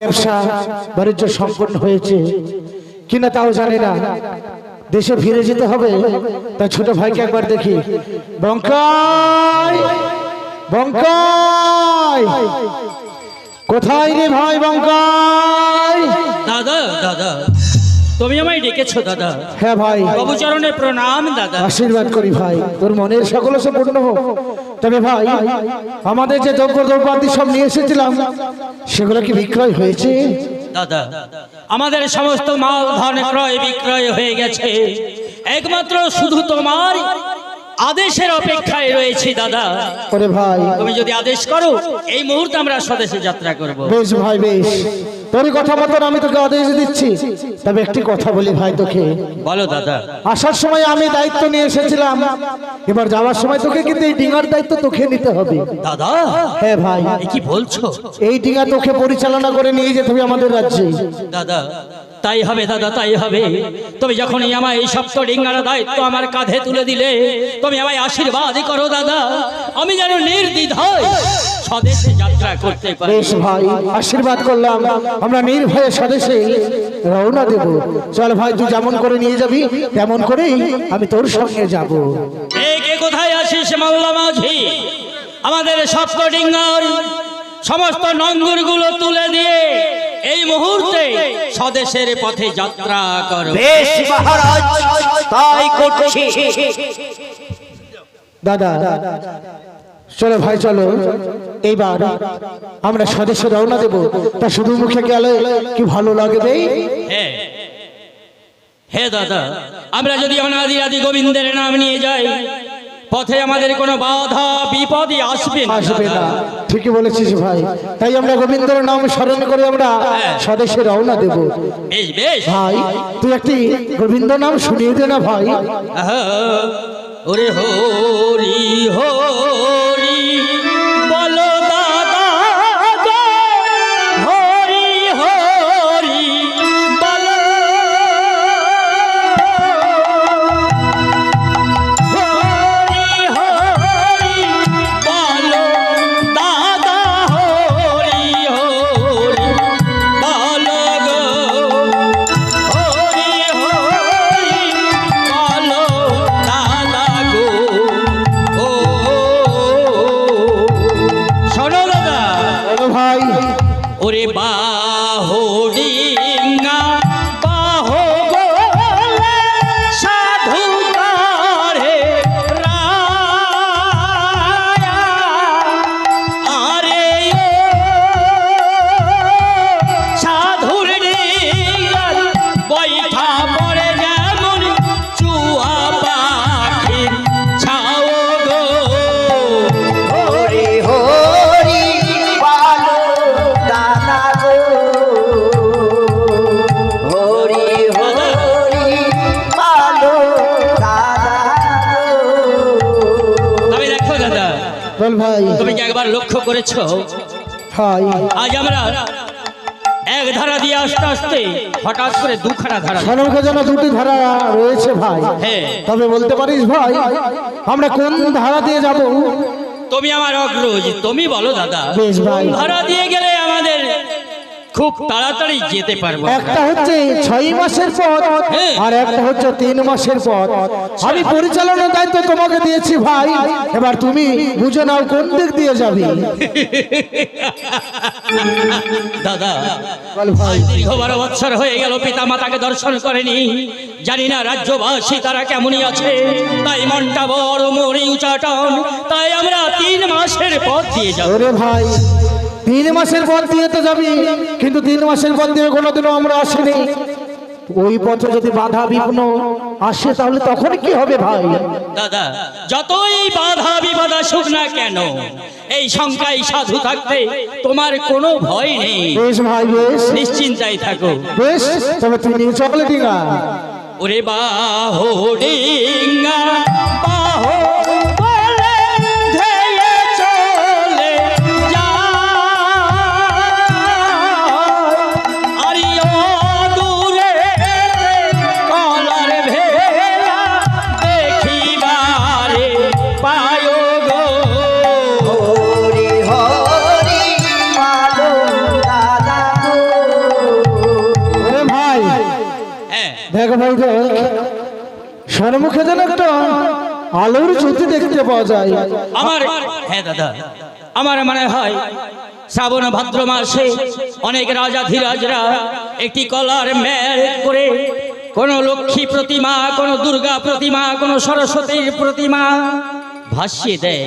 ব্যবসা বাণিজ্য সম্পন্ন হয়েছে। কিনা তাও জানি না। দেশে ফিরে যেতে হবে। তা ছোট ভাইকে একবার দেখি। বঙ্কায় বঙ্কায় কোথায় রে ভাই বঙ্কাই? দাদা দাদা। তুমি আমায় ডেকেছো দাদা। হ্যাঁ ভাই। বাবুচরণে প্রণাম দাদা। আশীর্বাদ করি ভাই। তোর মনের সকল সে পূর্ণ হোক। তবে ভাই আমাদের যে দ্রব্য দ্রব্যাদি সব নিয়ে এসেছিলাম সেগুলো কি বিক্রয় হয়েছে? দাদা আমাদের সমস্ত মাল ধন ক্রয় বিক্রয় হয়ে গেছে। একমাত্র শুধু তোমার আদেশের অপেক্ষায় রয়েছি দাদা। ওরে ভাই। তুমি যদি আদেশ করো এই মুহূর্তে আমরা স্বদেশে যাত্রা করব। বেশ ভাই বেশ। তোর কথা মতন আমি তোকে আদেশ দিচ্ছি। তবে একটি কথা বলি ভাই তোকে। বলো দাদা। আসার সময় আমি দায়িত্ব নিয়ে এসেছিলাম। এবার যাওয়ার সময় তোকে কিন্তু এই ডিঙার দায়িত্ব তোকে নিতে হবে। দাদা? হ্যাঁ ভাই। এ কি বলছো? এই ডিঙা তোকে পরিচালনা করে নিয়ে যেতে হবে আমাদের রাজ্যে। দাদা তাই হবে দাদা তাই হবে। তুমি যখনই আমায় এই সপ্ত ডিঙ্গার দায়িত্ব আমার কাঁধে তুলে দিলে তুমি আমায় আশীর্বাদ করো দাদা। আমি যেন নির্দ্বিধায় স্বদেশে যাত্রা করতে পারি। বেশ ভাই আশীর্বাদ করলাম। আমরা নির্ভয়ে স্বদেশে রওনা দেব। চল ভাই তুই যেমন করে নিয়ে যাবি তেমন করেই আমি তোর সঙ্গে যাব। কে কোথায় আসিস মাল্লা মাঝি? আমাদের সপ্ত ডিঙ্গার সমস্ত নঙ্গুরগুলো তুলে দিয়ে এই মুহূর্তে স্বদেশের পথে যাত্রা করো। বেশ মহারাজ তাই করছি। দাদা চলো ভাই চলো। এইবার আমরা স্বদেশে রওনা দেব। তা শুধু মুখে গেলে কি ভালো লাগবে হ্যাঁ। হে দাদা আমরা যদি অনাদি আদি গোবিন্দের নাম নিয়ে যাই পথে আমাদের কোনো বাধা বিপদই আসবে না আসবে না। ঠিকই বলেছিস ভাই। তাই আমরা গোবিন্দর নাম স্মরণ করে আমরা স্বদেশে রওনা দেব। বেশ বেশ। ভাই তুই একটি গোবিন্দ নাম শুনিয়ে দে না ভাই। ওরে হরি হরি। করেছ? আজ আমরা এক ধারা দিয়ে আস্তে আস্তে হঠাৎ করে দুখানা ধারা সনম যেন দুটি ধারা রয়েছে ভাই। হ্যাঁ। তবে বলতে পারিস ভাই আমরা কোন ধারা দিয়ে যাব? তুমি আমার অগ্রজ তুমি বলো দাদা বেশ ভাই। কোন ধারা দিয়ে গেলে আমাদের খুব তাড়াতাড়ি যেতে পারব একটা হচ্ছে ছয় মাসের পথ হ্যাঁ। আর একটা হচ্ছে তিন মাসের পথ। আমি পরিচালনার দায়িত্ব তোমাকে দিয়েছি ভাই। এবার তুমি বুঝে নাও কোন দিক দিয়ে যাবে। দাদা দীর্ঘ বারো বছর হয়ে গেল পিতা মাতাকে দর্শন করেনি। জানি না রাজ্যবাসী তারা কেমনই আছে। তাই মনটা বড় মরি উচাটন তাই আমরা তিন মাসের পথ দিয়ে যাব। ভাই তিন মাসের পথ দিয়ে তো যাবি কিন্তু তিন মাসের পথ দিয়ে কোনোদিনও আমরা আসিনি। ওই পথে যদি বাধা বিঘ্ন আসে তাহলে তখন কি হবে ভাই? দাদা যতই বাধা বিবাদ আসুক না কেন এই শঙ্কায় সাধু থাকতে তোমার কোনো ভয় নেই। বেশ ভাই বেশ। নিশ্চিন্তায় থাকো। বেশ তবে তুই নিয়ে চকলে ডিঙা ওরে বাহো ডিঙ্গা ভাই সন্মুখে যেন একটা আলোর জ্যোতি দেখতে পাওয়া যায়। আমার হ্যাঁ দাদা, আমার মনে হয় শ্রাবণ ভাদ্র মাসে অনেক রাজা ধীরাজরা একটি কলার মেল করে কোন লক্ষ্মী প্রতিমা, কোন দুর্গা প্রতিমা, কোন সরস্বতীর প্রতিমা ভাসিয়ে দেয়।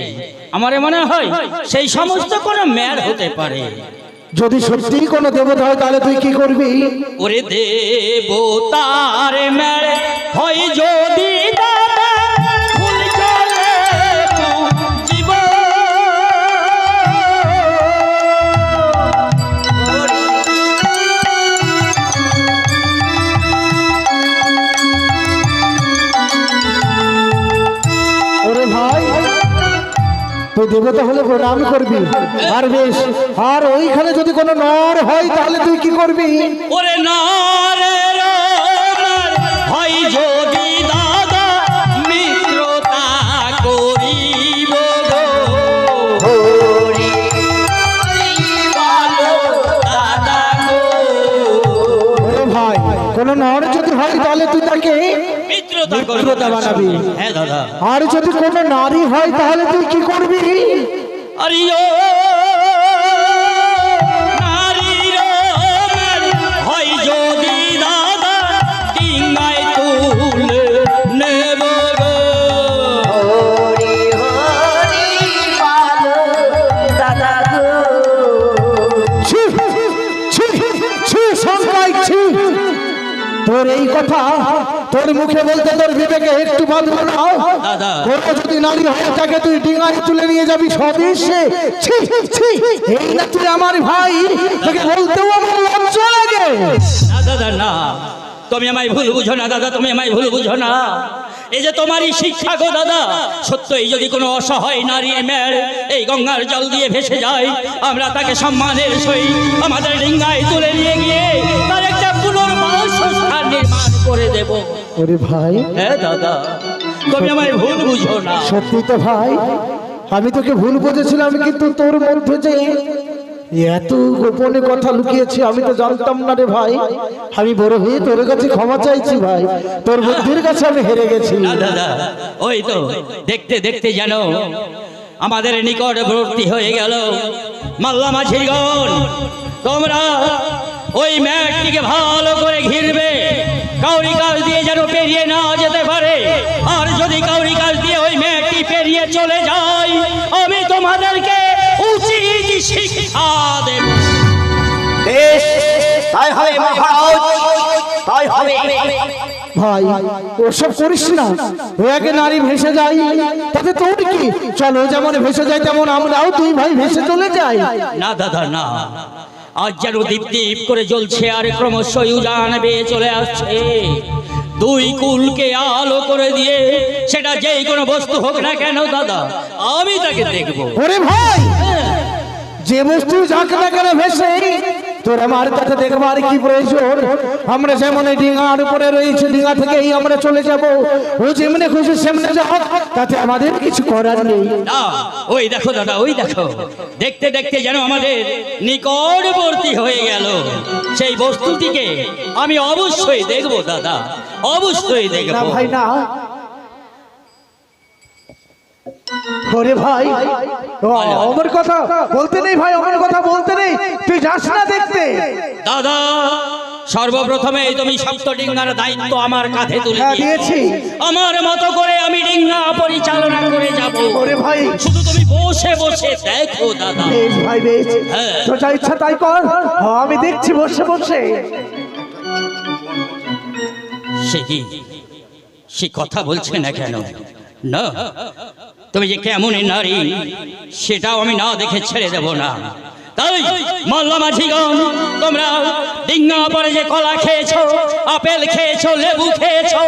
আমার মনে হয় সেই সমস্ত কোনো মেল হতে পারে। যদি সত্যি কোনো দেবতা হয় তাহলে তুই কি করবি? ওরে দেবতার মেল হয় যদি প্রণাম করবি? আর বেশ আর ওইখানে যদি কোনো নর হয় তাহলে তুই কি করবি? ওরে নারে হয় যদি দাদা মিত্রতা করিব গো। হরি বলো দাদা গো ওরে ভাই কোনো নর যদি হয় তাহলে তুই তাকে মিত্রতা বানাবি। হ্যাঁ দাদা। আর যদি কোনো নারী হয় তাহলে তুই কি করবি? আরে তোর মুখে বলতে তোর বিবেকে একটু বাঁধবে না দাদা। কোনো যদি নারী হয় তাকে তুই ডিঙায় তুলে নিয়ে যাবি স্বদেশে। ছি, ছি, এই না তুই আমার ভাই তোকে বলতেও আমার লজ্জা লাগে। না দাদা না। তুমি আমায় ভুল বুঝো না দাদা তুমি আমায় ভুল বুঝো না। এই যে তোমারই শিক্ষা গো দাদা সত্যই যদি কোনো অসহায় নারী মেয়ের এই গঙ্গার জল দিয়ে ভেসে যায় আমরা তাকে সম্মানের সহিত আমাদের ডিঙ্গায় তুলে নিয়ে গিয়ে তার একটা পুনর্বাস নির্মাণ করে দেব। ওরে ভাই। হ্যাঁ দাদা তুমি আমায় ভুল বুঝো না। সত্যি তো ভাই আমি তোকে ভুল বুঝেছিলাম কিন্তু তোর মধ্যে যে এত গোপনে কথা লুকিয়েছি আমি তো জানতাম না রে ভাই। আমি বড় হয়ে তোর কাছে ক্ষমা চাইছি ভাই। তোর বুদ্ধির কাছে আমি হেরে গেছি। দাদা ওই তো দেখতে দেখতে যেন আমাদের নিকটবর্তী হয়ে গেল মাল্লা মাঝিগণ তোমরা ওই ম্যাটটিকে ভালো করে ঘিরবে কাউরি কাজ যেন পেরিয়ে না যেতে পারে। আর যদি কাউরি কাজ দিয়ে ওই মেয়েটি পেরিয়ে চলে যায় আমি তোমাদেরকে উচিত শিক্ষা দেব। বেশ তাই হবে মহারাজ তাই হবে। ভাই ওসব করিস না। ও নারী ভেসে যাই তাতে তোর কি? চলো যেমন ভেসে যাই তেমন আমরাও তুই ভাই ভেসে চলে যাই। না দাদা না। আজ যেন দীপ দীপ করে জ্বলছে আর ক্রমশ উজান বেয়ে চলে আসছে। দুই কুলকে আলো করে দিয়ে সেটা যেই কোনো বস্তু হোক না কেন দাদা আমি তাকে দেখব। ওরে ভাই যে বস্তু যাক না কেন ভেসে তোর আমার তাতে দেখবার কি প্রয়োজন? আমরা যেমন ডিঙার উপরে রয়েছে ডিঙা থেকেই আমরা চলে যাব। ও যেমনে খুশি সেমনে যাক তাতে আমাদের কিছু করার নেই। ওই দেখো দাদা ওই দেখো। দেখতে দেখতে যেন আমাদের নিকটবর্তী হয়ে গেল। সেই বস্তুটিকে আমি অবশ্যই দেখব দাদা। অবশ্যই দেখব। ভাই না। ওরে ভাই ও, কথা বলতে নেই ভাই আমার কথা বলতে নেই। তুই যাস না দেখতে। দাদা সর্বপ্রথমে তুমি সপ্ত ডিঙ্গার দায়িত্ব আমার কাঁধে তুলে হ্যাঁ, দিয়েছি। আমার মতো করে আমি ডিঙ্গা পরিচালনা করে যাব। ওরে ভাই। শুধু তুমি বসে বসে দেখো দাদা। বেশ ভাই বেশ। হ্যাঁ। তো যা ইচ্ছা তাই কর। আমি দেখছি বসে বসে। সে কি? সে কথা বলছে না কেন? না। তুমি যে কেমন নারী, সেটাও আমি না দেখে ছেড়ে দেব না। তাই, মাল্লা মাঝিগণ, তোমরা ডিঙ্গা পরে যে কলা খেয়েছো, আপেল খেয়েছো, লেবু খেয়েছো,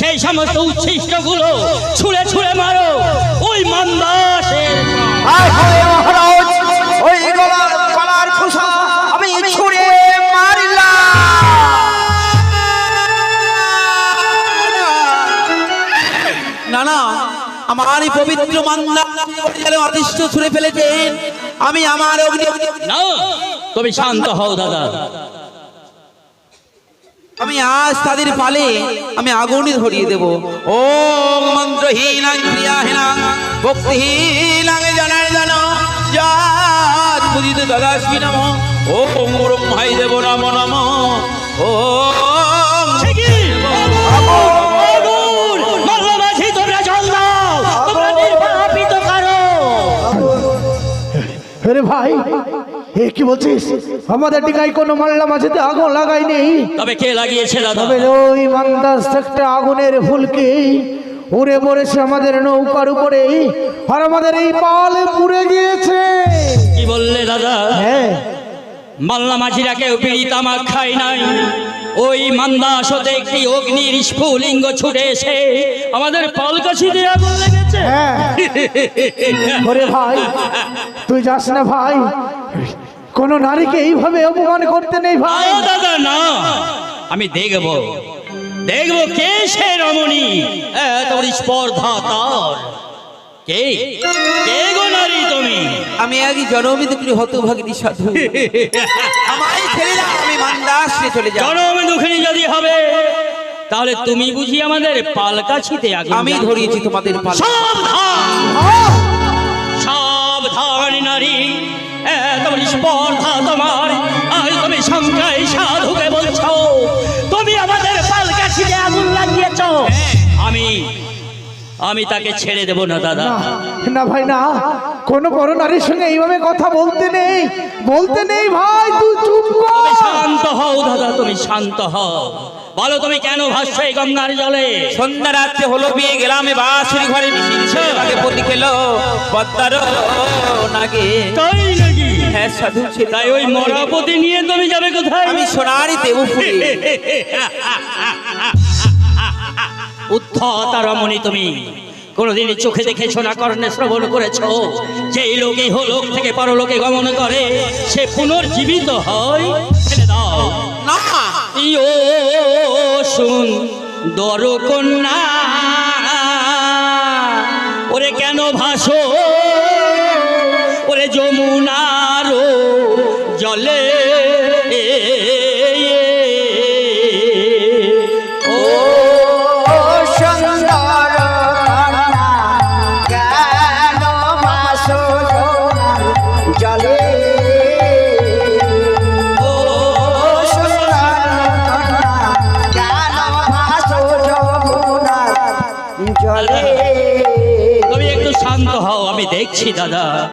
সেই সমস্ত উচ্ছিষ্টগুলো ছুঁড়ে ছুঁড়ে মারো। ওই মন্দাসের এই পবিত্র মান্দা অতিষ্ঠ ছুঁড়ে ফেলেছেন। আমি আমার অগ্নি তুমি শান্ত হও দাদা। আমি আজ তাদের পালে আমি আগুনই ধরিয়ে দেব। ও মন্ত্রহীন ক্রিয়াহীন ভক্তিহীন জানার জান যাত বুঝিতে দাদাশ্রী নম। ও ব্রহ্মাই দেব নম নম। ও এ কি বলছিস? আমাদের ডিঙায় কোনো মাল্লা মাঝেতে আগুন লাগাইনি তবে কে লাগিয়েছে দাদা? তবে ওই মান্দাস একটা আগুনের ফুলকে। উড়ে পড়েছে আমাদের নৌকার উপরে। আর আমাদের এই পাল পুড়ে গিয়েছে। কি বললে দাদা? হ্যাঁ। মাল্লা মাঝিরা কেউ বিড়ি তামাক খায় নাই। ওই মান্দাস হতে একটি অগ্নির স্ফুলিঙ্গ ছুটে এসে আমাদের পালকাছি দিয়ে আগুন লেগেছে। হ্যাঁ। ভাই তুই যাস না ভাই। কোন নারীকে এইভাবে অপমান করতে নেই ভাই। দাদা না। আমি দেখব। দেখব কে সে রমণী? বড় স্পর্ধা তার। কে? কে গো নারী তুমি? আমি আগে জনমিত করি হতভাগিনী সাধু। আমায় ছেড়ে দাও আমি মান্দাসে চলে যাব। জনম দুঃখিনী যদি হবে তাহলে তুমি বুঝি আমাদের পালকাছিতে আগুন আমি। ধরিয়েছি তোমাদের পালে সাবধান! সাবধান নারী। এত স্পর্ধা তোমার। আজ তুমি সংখ্যায় সাধুকে বলছো। তুমি আমাদের পালকাছিতে আগুন লাগিয়েছ। আমি আমি তাকে ছেড়ে দেব না দাদা। না ভাই না। কোন বড় নারীর সঙ্গে এইভাবে কথা বলতে নেই। বলতে নেই ভাই তুই চুপ কর। শান্ত হও দাদা তুমি শান্ত হও। বলো তুমি কেন ভাষ্য এই গঙ্গার জলে? সন্ধ্যা রাত্রে হলো বিয়ে গেলাম বাসুরি ঘরে আগে পতি খেলো পদ্মার নাগে। তাই হ্যাঁ সাধু তাই ওই মরাপতি নিয়ে তুমি যাবে কোথায়? আমি সোনারি দেবপুরে। উদ্ধতা রমণী তুমি কোনোদিন চোখে দেখেছ না কর্ণে শ্রবণ করেছ। যেই লোকে লোক থেকে পরলোকে গমন করে সে পুনর্জীবিত হয়। ছেড়ে দাও। না। ইয়ো শুন দর কন্যা ওরে কেন ভাসো? দেখছি দাদা।